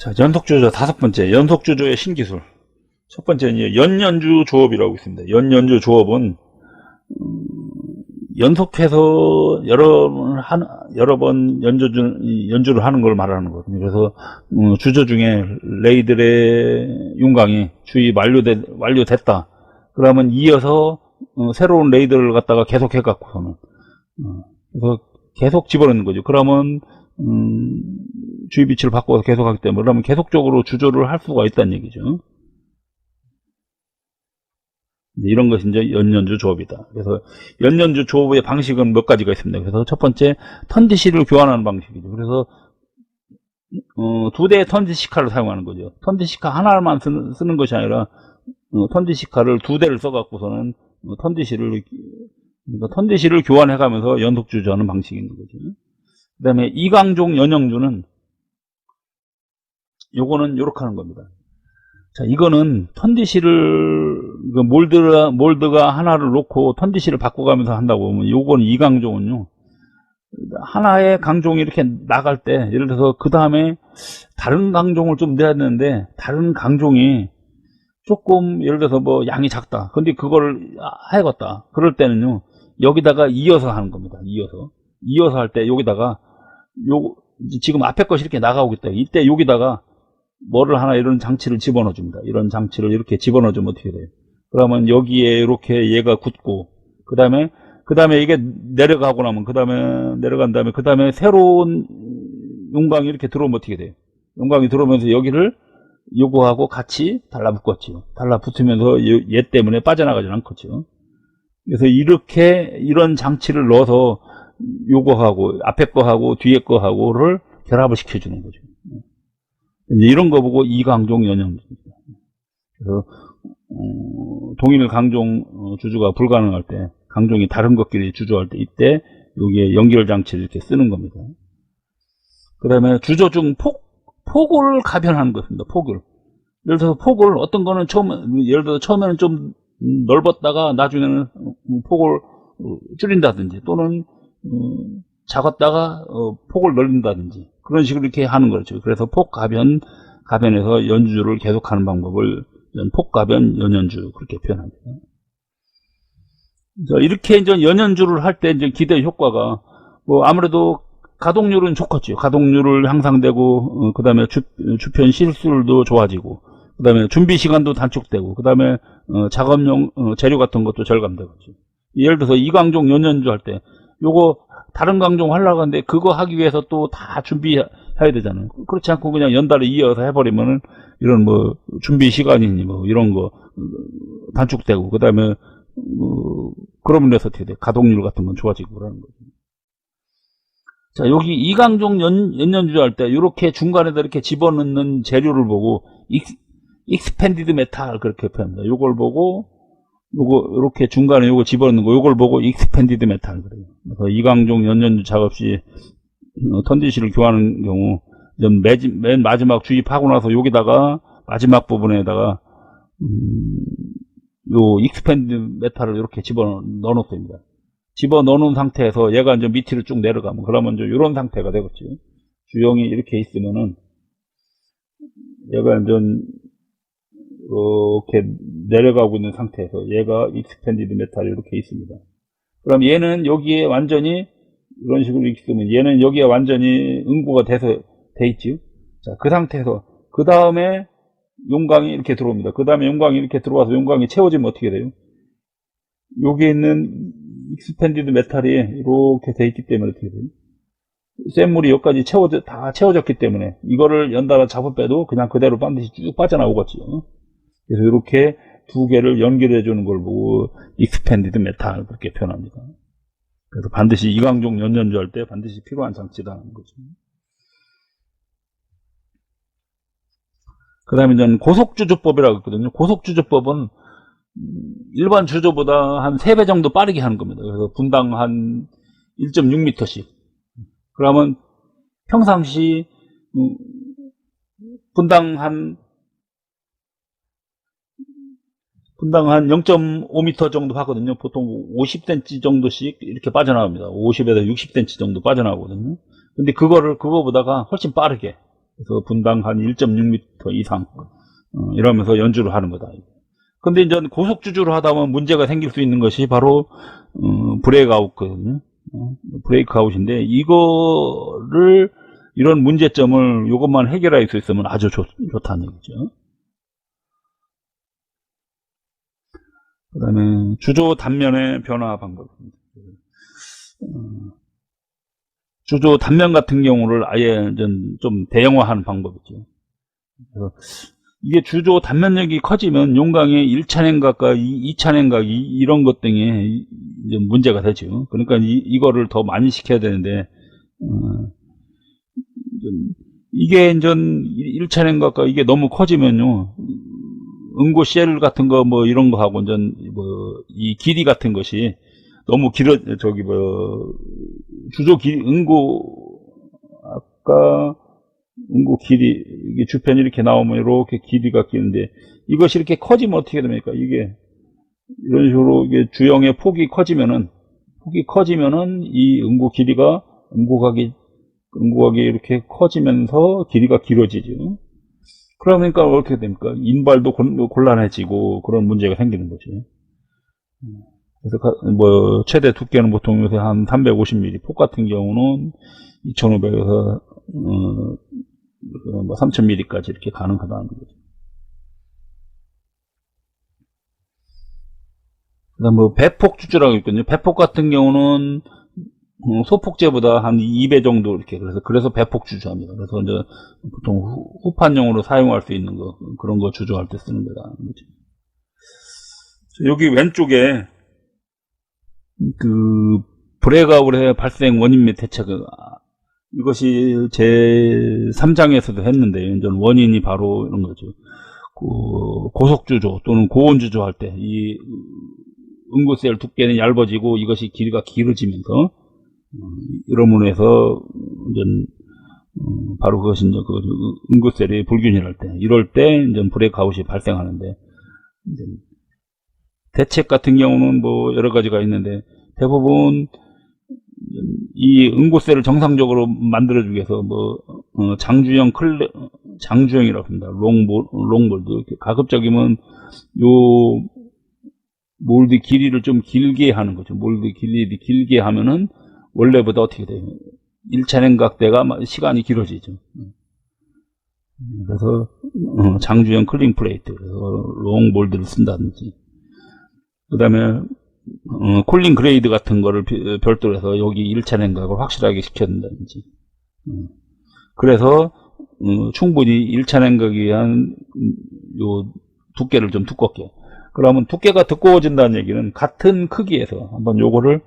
자, 연속주조 다섯 번째, 연속주조의 신기술. 첫 번째는 연연주 조업이라고 있습니다. 연연주 조업은, 음, 연속해서 여러 번, 한, 여러 번 연주, 연주를 하는 걸 말하는 거거든요. 그래서, 음, 주조 중에 레이들의 윤곽이 주의 완료됐, 완료됐다. 그러면 이어서, 어, 새로운 레이드를 갖다가 계속 해갖고서는, 어, 그래서 계속 집어넣는 거죠. 그러면, 음, 주의 비치를 바꿔서 계속 하기 때문에 그러면 계속적으로 주조를 할 수가 있다는 얘기죠. 이런 것이 이제 연연주 조업이다. 그래서 연연주 조업의 방식은 몇 가지가 있습니다. 그래서 첫 번째 턴디시를 교환하는 방식이죠. 그래서 어, 두 대의 턴디시카를 사용하는 거죠. 턴디시카 하나만 쓰는, 쓰는 것이 아니라 어, 턴디시카를 두 대를 써갖고서는 어, 턴디시를 그러니까 턴디시를 교환해가면서 연속주조하는 방식이 있는 거죠. 그 다음에 이강종 연영주는 요거는 요렇게 하는 겁니다. 자, 이거는 턴디시를 그 몰드가 몰드가 하나를 놓고 턴디시를 바꿔가면서 한다고 보면 요거는 이강종은요. 하나의 강종이 이렇게 나갈 때 예를 들어서 그 다음에 다른 강종을 좀 내야 되는데 다른 강종이 조금 예를 들어서 뭐 양이 작다. 근데 그거를 해야겠다. 그럴 때는요. 여기다가 이어서 하는 겁니다. 이어서. 이어서 할 때 여기다가 요 지금 앞에 것이 이렇게 나가고 있다. 이때 여기다가 뭐를 하나 이런 장치를 집어넣어 줍니다. 이런 장치를 이렇게 집어넣어 주면 어떻게 돼요? 그러면 여기에 이렇게 얘가 굳고 그 다음에 그 다음에 이게 내려가고 나면 그 다음에 내려간 다음에 그 다음에 새로운 용광이 이렇게 들어오면 어떻게 돼요? 용광이 들어오면서 여기를 요거하고 같이 달라붙겠죠. 달라붙으면서 얘 때문에 빠져나가지 않겠죠. 그래서 이렇게 이런 장치를 넣어서 요거하고 앞에 거하고 뒤에 거하고를 결합을 시켜주는 거죠. 이런 거 보고 이강종 연영입니다. 그래서 어, 동일 강종 어, 주주가 불가능할 때 강종이 다른 것끼리 주조할 때 이때 여기에 연결 장치를 이렇게 쓰는 겁니다. 그 다음에 주조 중 폭, 폭을 가변하는 것입니다. 폭을. 예를 들어서 폭을 어떤 거는 처음 예를 들어서 처음에는 좀 넓었다가 나중에는 폭을 어, 줄인다든지 또는 어, 작았다가 어, 폭을 넓힌다든지 그런 식으로 이렇게 하는 거죠. 그래서 폭가변 가변에서 연주를 계속하는 방법을 폭가변 연연주 그렇게 표현합니다. 이렇게 이제 연연주를 할 때 이제 기대 효과가 뭐 아무래도 가동률은 좋겠죠. 가동률을 향상되고 어, 그다음에 주, 주편 실술도 좋아지고 그다음에 준비 시간도 단축되고 그다음에 어, 작업용 어, 재료 같은 것도 절감되겠죠. 예를 들어서 이광종 연연주 할 때 요거 다른 강종 하려고 하는데 그거 하기 위해서 또 다 준비해야 되잖아요. 그렇지 않고 그냥 연달아 이어서 해버리면은 이런 뭐 준비 시간이니 뭐 이런 거 단축되고 그 다음에 뭐 그러면 해서 어떻게 돼? 가동률 같은 건 좋아지고 그러는 거죠. 자 여기 이강종 연, 연연주 할 때 이렇게 중간에다 이렇게 집어넣는 재료를 보고 익스, 익스펜디드 메탈 그렇게 표현합니다. 요걸 보고 요거 이렇게 중간에 요거 집어넣는 거 요걸 보고 익스펜디드 메탈 그래요. 그래서 이강종 연연주 작업 시 어, 턴디시를 교환하는 경우 맨 마지막 주입하고 나서 여기다가 마지막 부분에다가 음, 요 익스펜디드 메탈을 이렇게 집어 넣어 놓습니다. 집어 넣어 놓은 상태에서 얘가 이제 밑으로 쭉 내려가면 그러면 이제 이런 상태가 되겠지. 주형이 이렇게 있으면은 얘가 이제 이렇게 내려가고 있는 상태에서 얘가 익스펜디드 메탈이 이렇게 있습니다. 그럼 얘는 여기에 완전히 이런 식으로 있으면 얘는 여기에 완전히 응고가 돼서 돼 있지. 자, 그 상태에서 그 다음에 용광이 이렇게 들어옵니다. 그 다음에 용광이 이렇게 들어와서 용광이 채워지면 어떻게 돼요? 여기에 있는 익스펜디드 메탈이 이렇게 돼 있기 때문에 어떻게 돼요? 샘물이 여기까지 채워져, 다 채워졌기 때문에 이거를 연달아 잡아 빼도 그냥 그대로 반드시 쭉 빠져나오겠죠. 그래서 이렇게 두 개를 연결해 주는 걸 보고 익스펜디드 메탈 그렇게 표현합니다. 그래서 반드시 이광종 연연주 할 때 반드시 필요한 장치다는 거죠. 그 다음에 이제 고속주조법이라고 있거든요. 고속주조법은 일반 주조보다 한 3배 정도 빠르게 하는 겁니다. 그래서 분당 한 1.6m씩. 그러면 평상시 분당 한 분당 한 0.5m 정도 하거든요. 보통 50cm 정도씩 이렇게 빠져나옵니다. 50에서 60cm 정도 빠져나오거든요. 근데 그거를, 그거보다가 훨씬 빠르게, 그래서 분당 한 1.6m 이상 어, 이러면서 연주를 하는 거다. 근데 이제 고속 주주를 하다 보면 문제가 생길 수 있는 것이 바로 어, 브레이크 아웃거든요. 어, 브레이크 아웃인데 이거를 이런 문제점을 이것만 해결할 수 있으면 아주 좋, 좋다는 얘기죠. 그 다음에 주조 단면의 변화 방법입니다. 어, 주조 단면 같은 경우를 아예 좀, 좀 대형화하는 방법이죠. 이게 주조 단면력이 커지면 용광의 1차 냉각과 2차 냉각 이, 이런 것 등에 문제가 되죠. 그러니까 이, 거를더 많이 시켜야 되는데 어, 좀 이게 이제 1차 냉각과 이게 너무 커지면요. 응고 쉘 같은 거 뭐 이런 거 하고 이제 뭐이 길이 같은 것이 너무 길어 저기 뭐 주조 길 응고 아까 응고 길이 이게 주편이 이렇게 나오면 이렇게 길이가 끼는데 이것이 이렇게 커지면 어떻게 됩니까? 이게 이런 식으로 이게 주형의 폭이 커지면은 폭이 커지면은 이 응고 길이가 응고각이 응고각이 이렇게 커지면서 길이가 길어지죠. 그러니까 어떻게 됩니까? 인발도 곤- 곤란해지고 그런 문제가 생기는 거죠. 그래서 가- 뭐 최대 두께는 보통 요새 한 350mm, 폭 같은 경우는 2,500에서 어, 뭐 3,000mm까지 이렇게 가능하다는 거죠. 그다음 뭐 배폭 주주라고 있거든요. 배폭 같은 경우는 어, 소폭제보다 한 2배 정도 이렇게 그래서 그래서 배폭 주주합니다. 그래서 이제 보통 후- 후판용으로 사용할 수 있는 거 그런 거 주조할 때 쓰는 거다. 여기 왼쪽에 그 브레이크아웃의 발생 원인 및 대책 아, 이것이 제 3장에서도 했는데 이제 원인이 바로 이런 거죠. 그 고속주조 또는 고온주조 할 때 이 응고셀 두께는 얇아지고 이것이 길이가 길어지면서 어, 이러므로 해서 이제 어, 바로 그것이 이제 그 응고셀이 불균일할 때 이럴 때 이제 브레이크아웃이 발생하는데 대책 같은 경우는 뭐 여러 가지가 있는데 대부분 이 응고셀을 정상적으로 만들어주기 위해서 뭐 어, 장주형 클레 장주형이라고 합니다. 롱볼드 이렇게 가급적이면 요 몰드 길이를 좀 길게 하는 거죠. 몰드 길이를 길게 하면은 원래보다 어떻게 돼요? 1차 냉각대가 마- 시간이 길어지죠. 음, 그래서 어, 장주형 클링 플레이트 롱 몰드를 쓴다든지 그 다음에 어, 콜링 그레이드 같은 거를 비- 별도로 해서 여기 1차 냉각을 확실하게 시켜준다든지 음. 그래서 어, 충분히 1차 냉각에 의한 음, 요 두께를 좀 두껍게 그러면 두께가 두꺼워진다는 얘기는 같은 크기에서 한번 요거를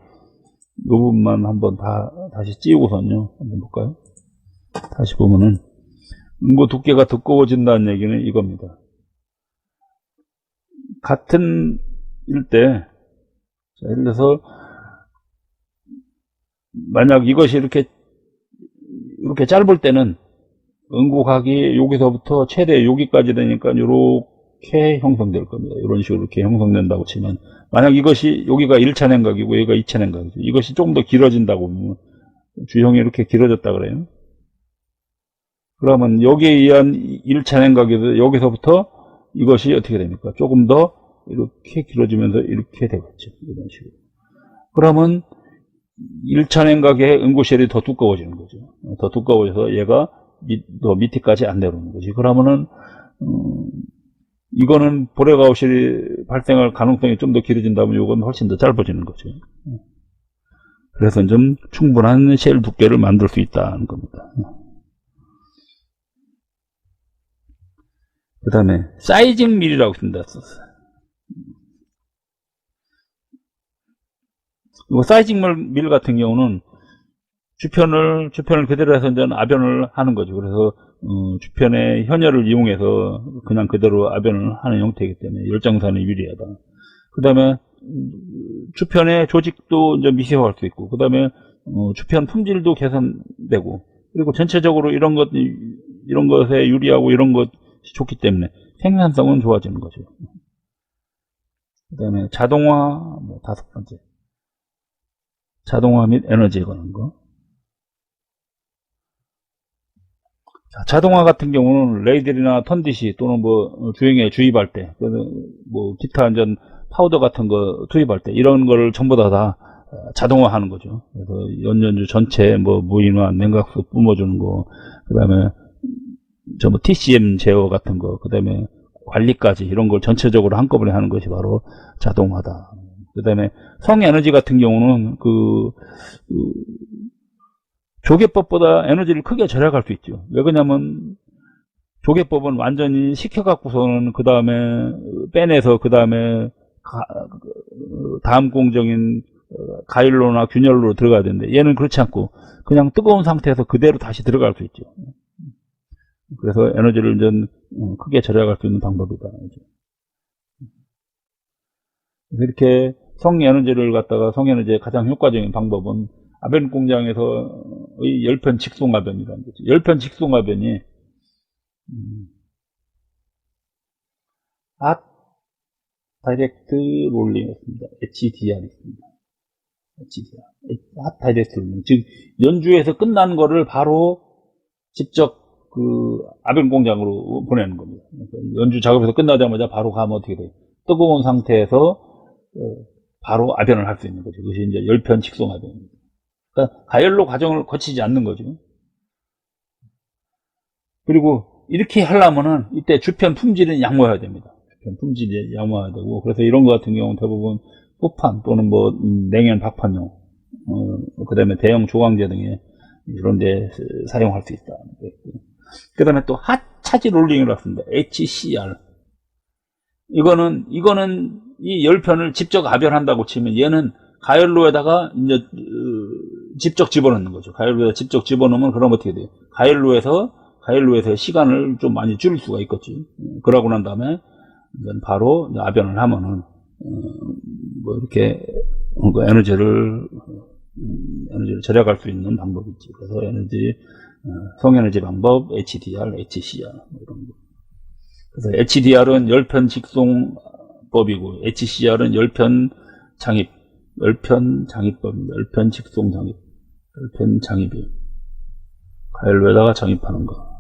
요 부분만 한번 다 다시 찌우고선요 한번 볼까요? 다시 보면은 응고 두께가 두꺼워진다는 얘기는 이겁니다. 같은 일때 자, 예를 들어서 만약 이것이 이렇게 이렇게 짧을 때는 응고각이 여기서부터 최대 여기까지 되니까 이렇게 형성될 겁니다. 이런 식으로 이렇게 형성된다고 치면 만약 이것이 여기가 1차 냉각이고 여기가 2차 냉각이죠. 이것이 조금 더 길어진다고 보면 주형이 이렇게 길어졌다 그래요. 그러면 여기에 의한 1차 냉각에서 여기서부터 이것이 어떻게 됩니까? 조금 더 이렇게 길어지면서 이렇게 되겠죠. 이런 식으로. 그러면 1차 냉각의 응고쉘이 더 두꺼워지는 거죠. 어, 더 두꺼워져서 얘가 밑, 더 밑에까지 안 내려오는 거지. 그러면은, 음, 이거는 보레가우실이 발생할 가능성이 좀 더 길어진다면 이건 훨씬 더 짧아지는 거죠. 그래서 좀 충분한 쉘 두께를 만들 수 있다는 겁니다. 그 다음에 사이징 밀이라고 있습니다. 이 사이징 밀 같은 경우는 주편을 주편을 그대로 해서 이제 아변을 하는 거죠. 그래서 어, 주편의 현열을 이용해서 그냥 그대로 아변을 하는 형태이기 때문에 열정산이 유리하다. 그 다음에 주편의 조직도 이제 미세화할 수 있고, 그 다음에 어, 주편 품질도 개선되고, 그리고 전체적으로 이런 것 이런 것에 유리하고 이런 것이 좋기 때문에 생산성은 좋아지는 거죠. 그 다음에 자동화 뭐 다섯 번째 자동화 및 에너지에 관한 거. 자, 자동화 같은 경우는 레이들이나 턴디시 또는 뭐 어, 주행에 주입할 때, 또는 뭐 기타 안전 파우더 같은 거 투입할 때 이런 거를 전부 다, 다 어, 자동화하는 거죠. 그래서 연연주 전체 뭐 무인화, 냉각수 뿜어주는 거, 그다음에 저 뭐 TCM 제어 같은 거, 그다음에 관리까지 이런 걸 전체적으로 한꺼번에 하는 것이 바로 자동화다. 그다음에 성에너지 같은 경우는 그, 그 조개법보다 에너지를 크게 절약할 수 있죠. 왜 그러냐면 조개법은 완전히 식혀갖고서는 그 다음에 빼내서 그 다음에 다음 공정인 어, 가일로나 균열로 들어가야 되는데 얘는 그렇지 않고 그냥 뜨거운 상태에서 그대로 다시 들어갈 수 있죠. 그래서 에너지를 좀 어, 크게 절약할 수 있는 방법이다. 이렇게 성에너지를 갖다가 성에너지의 가장 효과적인 방법은 아벤 공장에서 의 열편 직송아변이라는 거죠. 열편 직송아변이 음, 앗 다이렉트 롤링이었습니다. HDR 있습니다. HDR. 핫 다이렉트 롤링. 즉 연주에서 끝난 거를 바로 직접 그 아벤 공장으로 보내는 겁니다. 연주 작업에서 끝나자마자 바로 가면 어떻게 돼요? 뜨거운 상태에서 어, 바로 아변을 할 수 있는 거죠. 그것이 이제 열편 직송 아변입니다. 그러니까 가열로 과정을 거치지 않는 거죠. 그리고 이렇게 하려면은 이때 주편 품질은 양호해야 됩니다. 주편 품질이 양호해야 되고 그래서 이런 거 같은 경우는 대부분 후판 또는 뭐 음, 냉연 박판용 어, 그 다음에 대형 조광제 등에 이런 데 사용할 수 있다. 그 다음에 또 핫차지 롤링이라고 합니다. HCR 이거는 이거는 이 열편을 직접 아변한다고 치면 얘는 가열로에다가 이제 어, 직접 집어넣는 거죠. 가열로에다 직접 집어넣으면 그럼 어떻게 돼요? 가열로에서 가열로에서 시간을 좀 많이 줄일 수가 있겠지. 어, 그러고 난 다음에 바로 아변을 하면은 어, 뭐 이렇게 그 에너지를 음, 에너지를 절약할 수 있는 방법이지. 그래서 에너지 어, 성에너지 방법 HDR, HCR 뭐 이런 거. 그래서 HDR은 열편 직송법이고 HCR은 열편 장입, 열편 장입법입니다. 열편 직송 장입, 열편 장입이 가열로에다가 장입하는 거.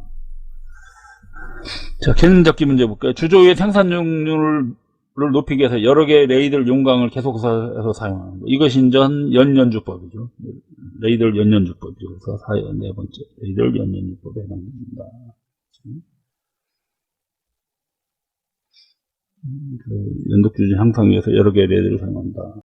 자, 개념 잡기 문제 볼까요? 주조의 생산용률을 높이기 위해서 여러 개의 레이들 용광을 계속해서 사용하는 거. 이것이 이제 연연주법이죠. 레이들 연연주법이죠. 그래서 사, 네 번째, 레이들 연연주법에 해당됩니다. 그 연독주지 향상 위해서 여러 개의 레이들을 사용한다.